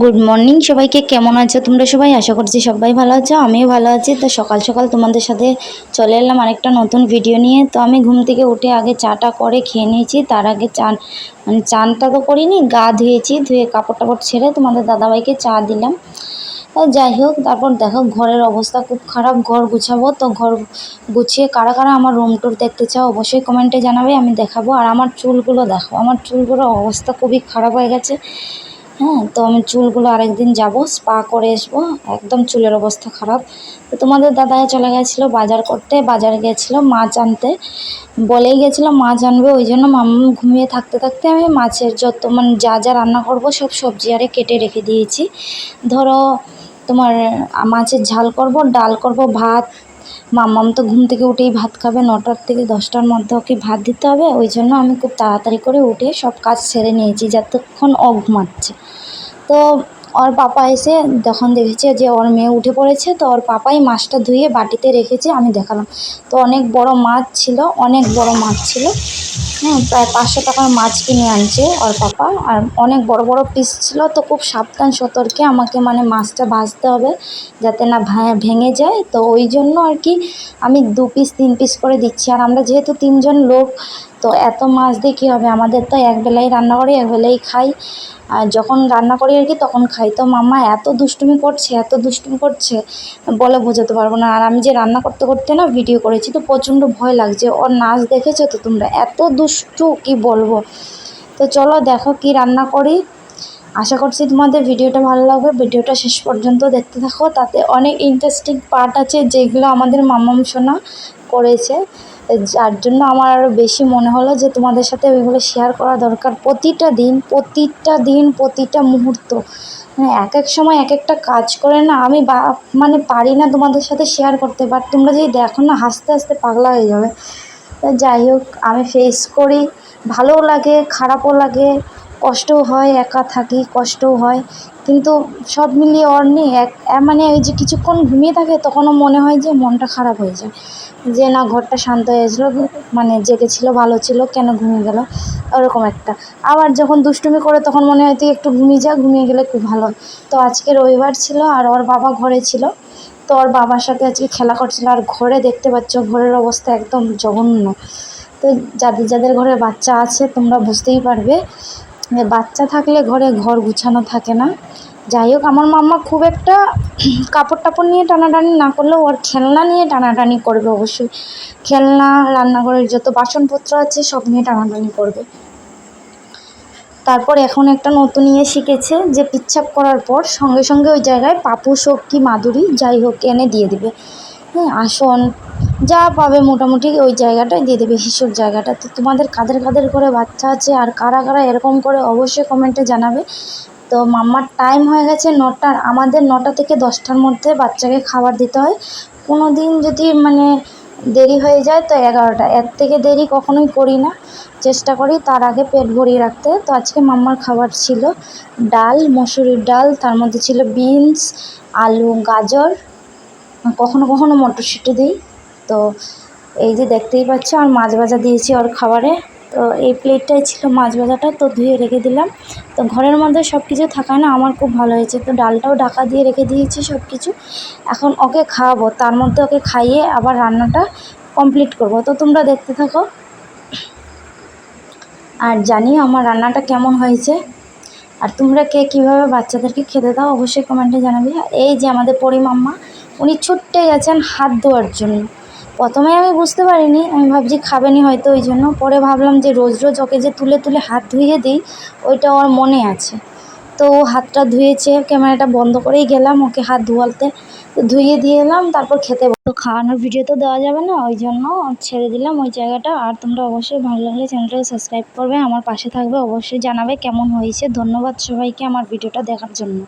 Good morning সবাইকে কেমন আছো তোমরা সবাই? আশা করছি সবাই ভালো আছো, আমিও ভালো আছি। তো সকাল সকাল তোমাদের সাথে চলে এলাম আরেকটা নতুন ভিডিও নিয়ে। তো আমি ঘুম থেকে উঠে আগে চাটা করে খেয়ে নিয়েছি, তার আগে চান মানে চানটা তো করিনি, গা ধুয়েছি, ধুয়ে কাপড় টাপড় ছেড়ে তোমাদের দাদাভাইকে চা দিলাম। তো যাই হোক, তারপর দেখো ঘরের অবস্থা খুব খারাপ, ঘর গুছাবো। তো ঘর গুছিয়ে কারা কারা আমার রুম টুর দেখতে চাও অবশ্যই কমেন্টে জানাবে, আমি দেখাবো। আর আমার চুলগুলো দেখো, আমার চুলগুলোর অবস্থা খুবই খারাপ হয়ে গেছে। হ্যাঁ তো আমি চুলগুলো আরেকদিন যাব স্পা করে আসব, একদম চুলের অবস্থা খারাপ। তো তোমাদের দাদাই চলে গেছিল বাজার করতে, বাজারে গেছিল মাছ আনতে। বলেই গেছিল মাছ আনবে, ওই জন্য মাম্মা ঘুমিয়ে থাকতে থাকতে আমি মাছের যত মানে যা যা রান্না করব সব সবজি আরে কেটে রেখে দিয়েছি। ধরো তোমার মাছের ঝাল করব, ডাল করব, ভাত মাম্মাম তো ঘুম থেকে উঠেই ভাত খাবে, নটার থেকে দশটার মধ্যে ওকে ভাত দিতে হবে। ওই জন্য আমি খুব তাড়াতাড়ি করে উঠে সব কাজ সেরে নিয়েছি, যতক্ষণ ও ঘুমাচ্ছে। তো ওর পাপা এসে যখন দেখেছে যে ওর মেয়ে উঠে পড়েছে, তো ওর পাপাই মাছটা ধুয়ে বাটিতে রেখেছে, আমি দেখালাম। তো অনেক বড় মাছ ছিল, অনেক বড় মাছ ছিল। হ্যাঁ প্রায় পাঁচশো টাকার মাছ কিনে আনছে ওর পাপা। আর অনেক বড় বড় পিস ছিল, তো খুব সাবধান, সতর্কে আমাকে মানে মাছটা ভাজতে হবে যাতে না ভেঙে যায়। তো ওই জন্য আর কি আমি দু পিস তিন পিস করে দিচ্ছি। আর আমরা যেহেতু তিনজন লোক তো এত মাছ দিয়ে কী হবে? আমাদের তো এক বেলাই রান্না করি, এক বেলাই খাই। আর যখন রান্না করি আর কি, তখন খাই। তো মাম্মা এত দুষ্টুমি করছে, এত দুষ্টুমি করছে, বলে বোঝাতে পারব না। আর আমি যে রান্না করতে করতে না ভিডিও করেছি, তো প্রচণ্ড ভয় লাগছে। ওর নাচ দেখেছ তো তোমরা? এত দুষ্টু, কি বলব? তো চলো দেখো কি রান্না করি। আশা করছি তোমাদের ভিডিওটা ভালো লাগবে। ভিডিওটা শেষ পর্যন্ত দেখতে থাকো। তাতে অনেক ইন্টারেস্টিং পার্ট আছে যেগুলো আমাদের মামাম সোনা করেছে। যার জন্য আমার আরও বেশি মনে হলো যে তোমাদের সাথে ওইগুলো শেয়ার করা দরকার। প্রতিটা দিন প্রতিটা দিন, প্রতিটা মুহূর্ত। মানে এক এক সময় এক একটা কাজ করে না আমি বা মানে পারি না তোমাদের সাথে শেয়ার করতে। বাট তোমরা যদি দেখো না, হাসতে হাসতে পাগলা হয়ে যাবে। যাই হোক, আমি ফেস করি। ভালোও লাগে, খারাপও লাগে। কষ্টও হয়, একা থাকি, কষ্টও হয়। কিন্তু সব মিলিয়ে ওর নেই। এক মানে ওই যে কিছুক্ষণ ঘুমিয়ে থাকে, তখনও মনে হয় যে মনটা খারাপ হয়ে যায়। যে না, ঘরটা শান্ত হয়েছিল মানে জেগেছিল ভালো ছিল, কেন ঘুমিয়ে গেল? ওরকম একটা। আবার যখন দুষ্টুমি করে তখন মনে হয় তুই একটু ঘুমিয়ে যা, ঘুমিয়ে গেলে খুব ভালো। তো আজকে রবিবার ছিল আর ওর বাবা ঘরে ছিল। তো ওর বাবার সাথে আজকে খেলা করছিল। আর ঘরে দেখতে পাচ্ছ, ঘরের অবস্থা একদম জঘন্য। তো যাদের যাদের ঘরে বাচ্চা আছে, তোমরা বুঝতেই পারবে। বাচ্চা থাকলে ঘরে ঘর গুছানো থাকে না। যাই হোক, আমার মাম্মা খুব একটা কাপড় টাপড় নিয়ে টানাটানি না করলেও ওর খেলনা নিয়ে টানাটানি করবে অবশ্যই। খেলনা, রান্নাঘরের যত বাসনপত্র আছে সব নিয়ে টানাটানি করবে। তারপর এখন একটা নতুন ইয়ে শিখেছে যে পিচ্ছাপ করার পর সঙ্গে সঙ্গে ওই জায়গায় পাপু শোক কি মাদুরি যাই হোক এনে দিয়ে দেবে। হ্যাঁ আসন যা পাবে মোটামুটি ওই জায়গাটায় দিয়ে দেবে শিশুর জায়গাটা তো তোমাদের কাদের কাদের করে বাচ্চা আছে আর কারা কারা এরকম করে অবশ্যই কমেন্টে জানাবে। তো মাম্মার টাইম হয়ে গেছে নটার। আমাদের নটা থেকে দশটার মধ্যে বাচ্চাকে খাবার দিতে হয়। কোনো দিন যদি মানে দেরি হয়ে যায় তো এগারোটা। এর থেকে দেরি কখনোই করি না। চেষ্টা করি তার আগে পেট ভরিয়ে রাখতে। তো আজকে মাম্মার খাবার ছিল ডাল, মসুরির ডাল, তার মধ্যে ছিল বিনস, আলু, গাজর। কখনো কখনো মটরশুঁটি দিই। তো এই যে দেখতেই পাচ্ছ, আর মাছ ভাজা দিয়েছি ওর খাবারে। তো এই প্লেটটাই ছিল মাছ ভাজাটা, তো ধুয়ে রেখে দিলাম। তো ঘরের মধ্যে সব কিছু থাকায় না আমার খুব ভালো হয়েছে। তো ডালটাও ঢাকা দিয়ে রেখে দিয়েছি সব কিছু এখন ওকে খাওয়াবো, তার মধ্যে ওকে খাইয়ে আবার রান্নাটা কমপ্লিট করব। তো তোমরা দেখতে থাকো। আর জানিও আমার রান্নাটা কেমন হয়েছে। আর তোমরা কে কীভাবে বাচ্চাদেরকে খেতে দাও অবশ্যই কমেন্টে জানাবে। এই যে আমাদের পরিমাম্মা, উনি ছুট্টে গেছেন হাত ধোয়ার জন্য। প্রথমে আমি বুঝতে পারিনি, আমি ভাবছি খাবেনি হয়তো ওই জন্য। পরে ভাবলাম যে রোজ রোজ ওকে যে তুলে তুলে হাত ধুয়ে দিই, ওইটা ওর মনে আছে। তো হাতটা ধুয়েছে, ক্যামেরাটা বন্ধ করেই গেলাম ওকে হাত ধোয়ালতে তো ধুইয়ে দিয়ে এলাম, তারপর খেতে। তো খাওয়ানোর ভিডিও তো দেওয়া যাবে না, ওই জন্য ছেড়ে দিলাম ওই জায়গাটা। আর তোমরা অবশ্যই ভালো লাগলে চ্যানেলটাকে সাবস্ক্রাইব করবে, আমার পাশে থাকবে, অবশ্যই জানাবে কেমন হয়েছে। ধন্যবাদ সবাইকে আমার ভিডিওটা দেখার জন্য।